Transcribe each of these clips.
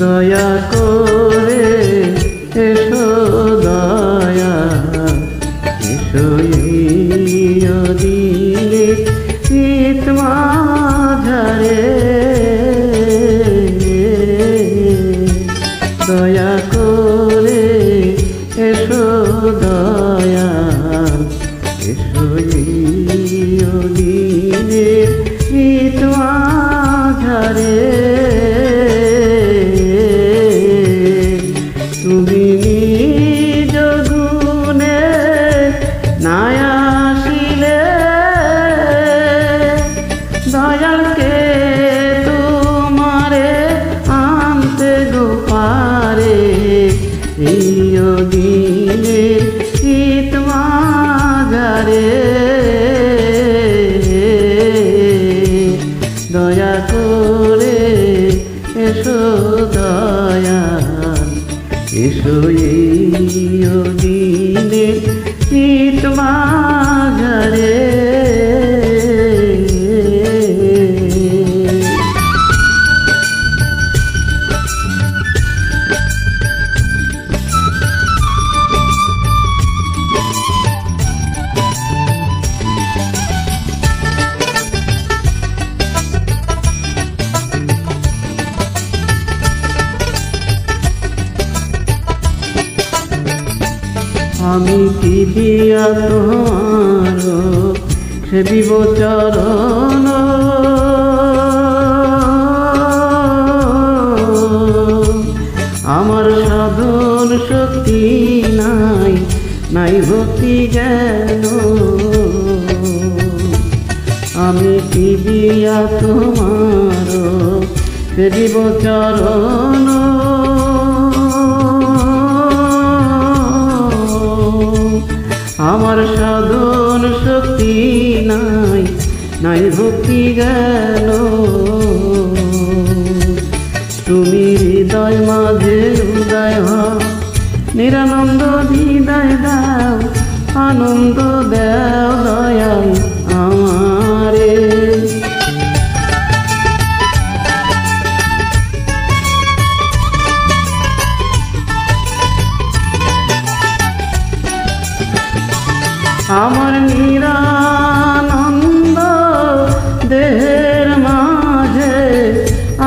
দয়া করে এসো দয়া এসো দিলে শীত মাঝারে। দয়া করে এসো দয়া এসো দিলে শীত মাঝারে। এসো এই আমি কি দিয়া তোমার, সে বিবচরণ আমার সাধন শক্তি নাই নাই ভক্তি জ্ঞান আমি কি দিয়া তোমার, সে বিবচরণ আমার সাধন শক্তি নাই নাই ভক্তি গেল। তুমি হৃদয় মাঝে উদয় হ নিরানন্দ হৃদয় দাও, আনন্দ দেও দয়াল আমারে। আমার নিরানন্দ দেহের মাঝে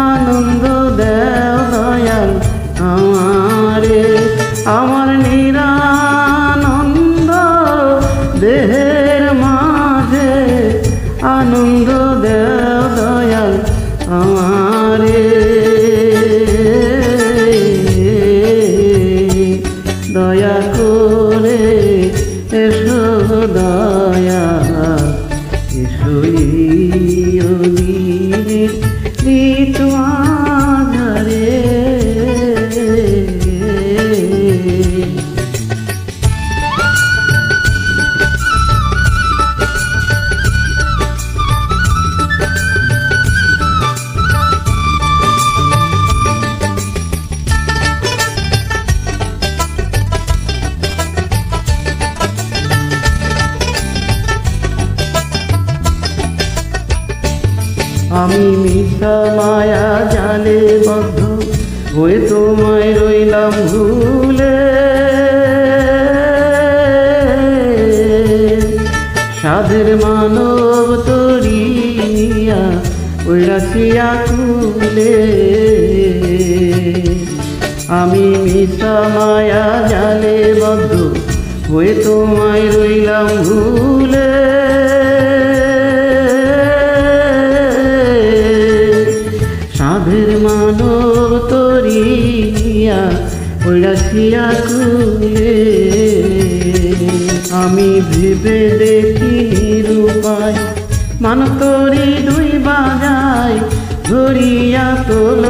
আনন্দ দেও দয়াল আমারে। আমার নিরানন্দ দেহের মাঝে আনন্দ আমি মিথ্যা মায়া জালে বদ্ধ হয়ে তোমায় রইলাম ভুলে। সাধের মানব তরিয়া ওই রাখিয়া কুলে আমি মিথ্যা মায়া জালে বদ্ধ হয়ে তোমায় রইলাম ভুলে। ওই রাখিয়া কুলে আমি ভেবে দেখি রূপায় মান তরি দুই বাজায় ধরিয়া তোল।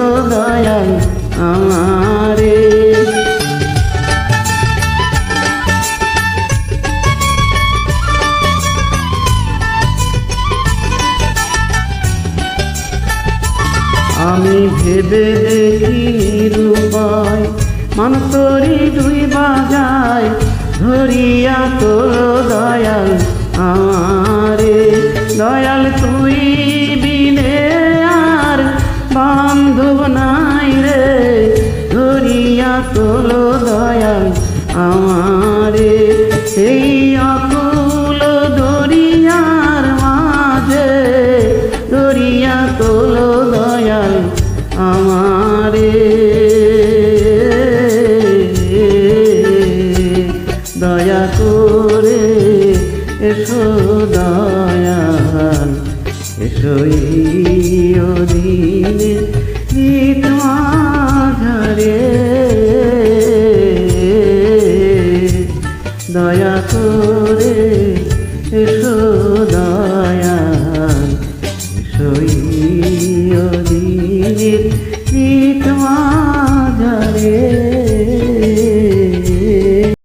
ভেবে দেখি রূপায়। মনতরি দুই বাজায়, ধরিয়া তোর দয়াল আমারে। দয়াল তুই বিনে আর বান্ধব নাই রে, ধরিয়া তোর দয়াল আমারে। এই আমারে দয়া করে এসো দয়াল এসো গীত মাঝারে। দয়া করে এসো